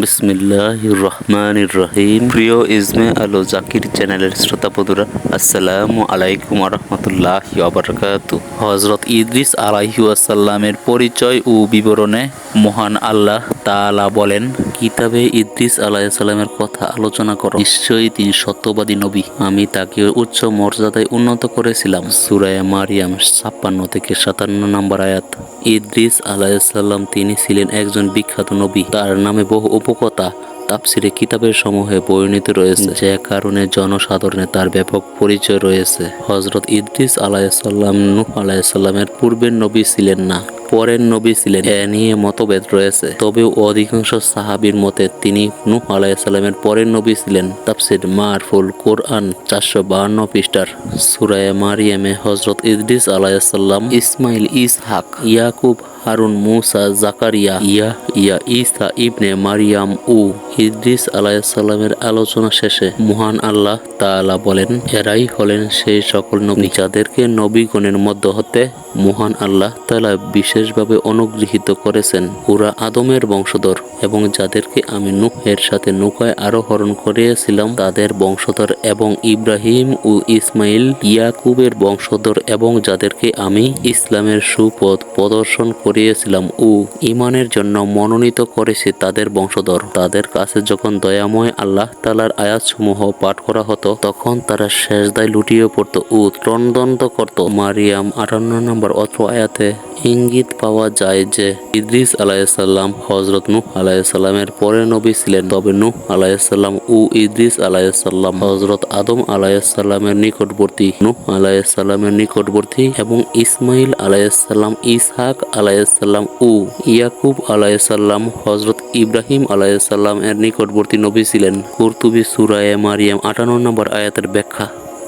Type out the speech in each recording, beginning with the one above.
বিসমিল্লাহ রহমান রহিম প্রিয় ইজমে আলো জাকির চ্যানেলের শ্রোতা বন্ধুরা, আসসালামু আলাইকুম রহমতুল্লাহ আবরকাত হজরত ইদ্রিস আলাইহু আসাল্লামের পরিচয় ও বিবরণে মহান আল্লাহ তাআলা বলেন, কিতাবে ইদ্রিস আলাইসাল্লামের কথা আলোচনা করো। নিশ্চয়ই তিনি সত্যবাদী নবী। আমি তাকে উচ্চ মর্যাদায় উন্নত করেছিলাম। সুরায় মারিয়াম ছাপ্পান্ন থেকে সাতান্ন নম্বর আয়াত। ইদ্রিস আলাইসাল্লাম তিনি ছিলেন একজন বিখ্যাত নবী। তার নামে বহু উপকথা, তাফসিরে কিতাবের সমূহে বর্ণিত রয়েছে। যে কারণে জনসাধারণে তার ব্যাপক পরিচয় রয়েছে। হজরত ইদ্রিস আলাইসাল্লাম নূহ আলাইসাল্লামের পূর্বের নবী ছিলেন না। পরের নবী ছিলেন। এ নিয়ে মতভেদ রয়েছে। তবে অধিকাংশ সাহাবীর মতে তিনি নূহ আলাইসাল্লামের পরের নবী ছিলেন। তাফসির মারফুল কোরআন চারশো বাহান্ন পৃষ্ঠার সুরায় মারিয়ামে হজরত ইদ্রিস আলাইসাল্লাম ইসমাইল, ইসহাক, ইয়াকুব, হারুন, মুসা, জাকারিয়া ইয়া ইয়া ইসা ইবনে মারিয়াম ও ইদ্রিস আলাইসাল্লামের আলোচনা শেষে মহান আল্লাহ তাআলা বলেন, এরাই হলেন সেই সকল নবী যাদেরকে নবীগণের মধ্য হতে মহান আল্লাহ তালা তাআলা বিশেষভাবে অনুগৃহীত করেছেন ওরা আদমের বংশধর এবং যাদেরকে আমি নুহের সাথে নৌকায় আরোহরণ করিয়েছিলাম তাদের বংশধর এবং ইব্রাহিম ও ইসমাইল ইয়াকুবের বংশধর এবং যাদেরকে আমি ইসলামের সুপথ প্রদর্শন করিয়েছিলাম ও ইমানের জন্য মনোনীত করেছি তাদের বংশধর। তাদের কাছে যখন দয়াময় আল্লাহ তালার আয়াতসমূহ পাঠ করা হতো, তখন তারা শেষদায় লুটিয়ে পড়তো ও ত্রন্দন্ত করত। মারিয়াম আটান্ন নম্বর অত্র আয়াতে ইঙ্গিত পাওয়া যায় যে ইদ্রিস আলাইসাল্লাম হজরত নূহ আলাইসাল্লামের পরে নবী ছিলেন। তবে নূহ আলাইসাল্লাম ও ইদ্রিস আলাইসাল্লাম হজরত আদম আলাইসাল্লামের নিকটবর্তী। নূহ আলাইসাল্লামের নিকটবর্তী এবং ইসমাইল আলাইসাল্লাম ইসহাক আলাইসাল্লাম ও ইয়াকুব আলাইসাল্লাম হজরত ইব্রাহিম আলাইসাল্লাম এর নিকটবর্তী নবী ছিলেন। কুরতুবি সুরায়ে মারিয়াম আটান্ন নম্বর আয়াতের ব্যাখ্যা।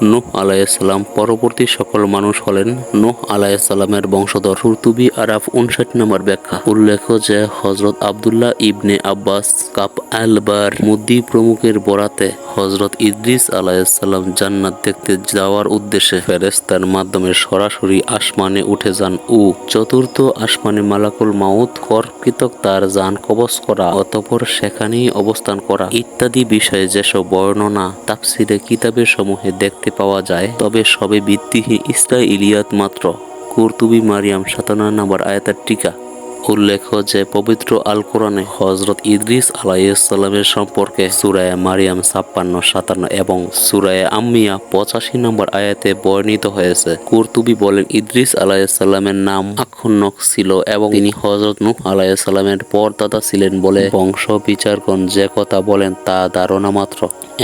নূহ আলাইসাল্লাম পরবর্তী সকল মানুষ হলেন নূহ আলাইসাল্লামের বংশধর। কুরতুবি আরাফ উনষাট নম্বর ব্যাখ্যা। উল্লেখ যে হজরত আবদুল্লাহ ইবনে আব্বাস কাপ আলবার মুদ্দি প্রমুখের বরাতে হজরত ইদ্রিস আলাইসাল্লাম জান্নাত দেখতে যাওয়ার উদ্দেশ্যে ফেরেস্তার মাধ্যমে সরাসরি আসমানে উঠে যান। ও চতুর্থ আসমানে মালাকুল মাউত কর্কৃতক তার যান কবচ করা, অতপর সেখানেই অবস্থান করা। ইত্যাদি বিষয়ে যেসব বর্ণনা তাফসিরে কিতাবের সমূহে দেখতে পাওয়া যায়, তবে সবে ভিত্তিহীন ইসরাইলিয়াত মাত্র। কুরতুবি মারিয়াম সাতান্ন নম্বর আয়াতের টিকা। উল্লেখ যে, পবিত্র আল কোরআনে হজরত ইদ্রিস আলাইসাল্লামের সম্পর্কে সুরায় মারিয়াম ছাপ্পান্ন, সাতান্ন এবং সুরায় আম্মিয়া পঁচাশি নম্বর আয়াতে বর্ণিত হয়েছে। কুরতুবি বলেন, ইদ্রিস আলাইসাল্লামের নাম আক্ষুণ্ণক ছিল এবং তিনি হজরত নূহ আলাইসাল্লামের পরদাদা ছিলেন বলে বংশ বিচারগণ যে কথা বলেন তা ধারণা মাত্র।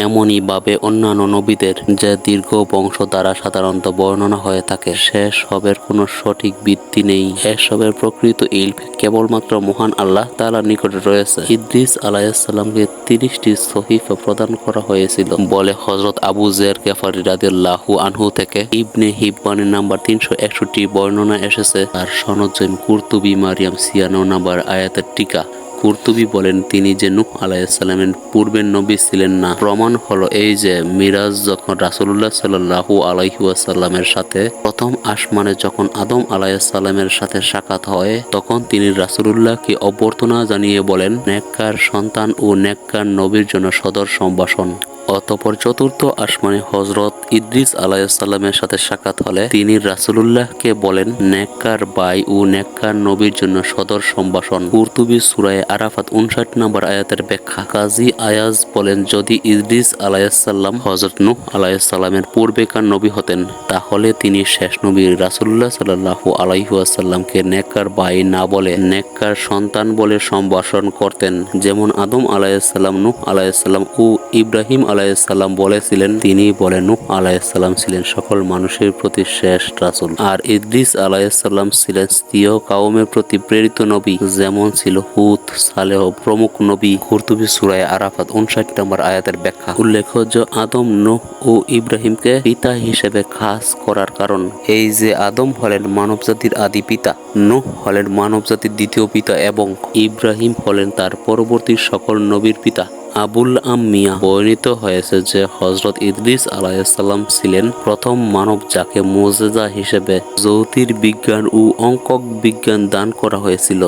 এমনই ভাবে অন্যান্য নবীদের যে দীর্ঘ বংশ দ্বারা সাধারণত বর্ণনা হয়ে থাকে, সে সবের কোনো সঠিক ভিত্তি নেই। এসবের প্রকৃত ইলফ কেবলমাত্র মহান আল্লাহ তালার নিকটে রয়েছে। ইদ্রিস আলাইসাল্লামকে তিরিশটি সহিফা প্রদান করা হয়েছিল। বলে হজরত আবু জের কেফারি রাদিয়াল্লাহু আনহু থেকে ইবনে হিব্বানের নাম্বার তিনশো একষট্টি বর্ণনা এসেছে। আর সনদ কুর্তুবি মারিয়াম সিয়ানো নাম্বার আয়াতের টিকা। কুর্তুবি বলেন তিনি যে নূহ আলাইসাল্লামের পূর্বের নবী ছিলেন না। প্রমাণ হলো এই যে মিরাজ যখন রাসুল্লাহ সাল্লাহু আলাইহুয়াসাল্লামের সাথে প্রথম আসমানে যখন আদম আলাইসাল্লামের সাথে সাক্ষাৎ হয়, তখন তিনি রাসুলুল্লাহকে অভ্যর্থনা জানিয়ে বলেন, নেককার সন্তান ও নেককার নবীর জন্য সদর সম্ভাষণ। অতপর চতুর্থ আসমানে হজরত ইদ্রিস আলাইসাল্লামের সাথে সাক্ষাৎ হলে তিনি রাসুলুল্লাহকে বলেন, নেককার বাই ও নেককার নবীর জন্য সদর সম্ভাষণ। কুর্তুবি সুরায় আরাফাত উনষাট নম্বর আয়াতের ব্যাখ্যা। কাজী আয়াজ বলেন, যদি ইদ্রিস আলাইসাল্লাম হজরত নূহ আলাইসাল্লামের পূর্বেকার নবী হতেন, তাহলে তিনি শেষ নবী রাসুল্লাহ সাল্লাহু আলাইহুয়াসাল্লামকে নেককার বাই না বলে নেককার সন্তান বলে সম্ভাষণ করতেন। যেমন আদম আলাইসাল্লাম নূহ আলাইসাল্লাম ও ইব্রাহিম আলাইসাল্লাম বলেছিলেন, তিনি বলেন, নূহ আলাইসাল্লাম ছিলেন সকল মানুষের প্রতি শেষ রাসুল। আর ইদ্রিস আলাইসাল্লাম ছিলেন স্ত্রীয় কাউমের প্রতি প্রেরিত নবী, যেমন ছিল হুত, সালেহ, প্রমুখ নবী। কুর্তুবি সুরায় আরাফাত উনষাট নম্বর আয়াতের ব্যাখ্যা। উল্লেখ যে আদম, নূহ ও ইব্রাহিমকে পিতা হিসেবে খাস করার কারণ। এই যে আদম হলেন মানবজাতির আদি পিতা, নূহ হলেন মানবজাতির দ্বিতীয় পিতা এবং ইব্রাহিম হলেন তার পরবর্তী সকল নবীর পিতা। আবুল আম্মিয়া বর্ণিত হয়েছে যে হজরত ইদ্রিস আলাইসাল্লাম ছিলেন প্রথম মানব যাকে মোজেজা হিসেবে জ্যোতির্বিজ্ঞান ও অঙ্কক বিজ্ঞান দান করা হয়েছিল।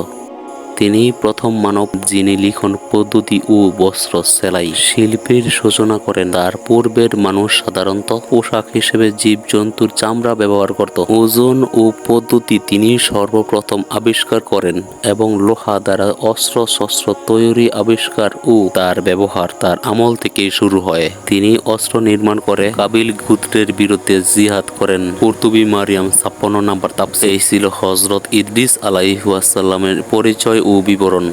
তিনি প্রথম মানব যিনি লিখন পদ্ধতি ও বস্ত্র সেলাই শিল্পের সূচনা করেন। তার পূর্বের মানুষ সাধারণত পোশাক হিসেবে জীবজন্তুর চামড়া ব্যবহার করত। ওজন ও পদ্ধতি তিনি সর্বপ্রথম আবিষ্কার করেন এবং লোহা দ্বারা অস্ত্র শস্ত্র তৈরি আবিষ্কার ও তার ব্যবহার তার আমল থেকে শুরু হয়। তিনি অস্ত্র নির্মাণ করে কাবিল গুত্রের বিরুদ্ধে জিহাদ করেন। কর্তুবী মারিয়াম ছাপ্পান্ন নাম্বার তাপসে এই ছিল হজরত ইদ্রিস আলাইহাসাল্লামের পরিচয় ও বিবরণ।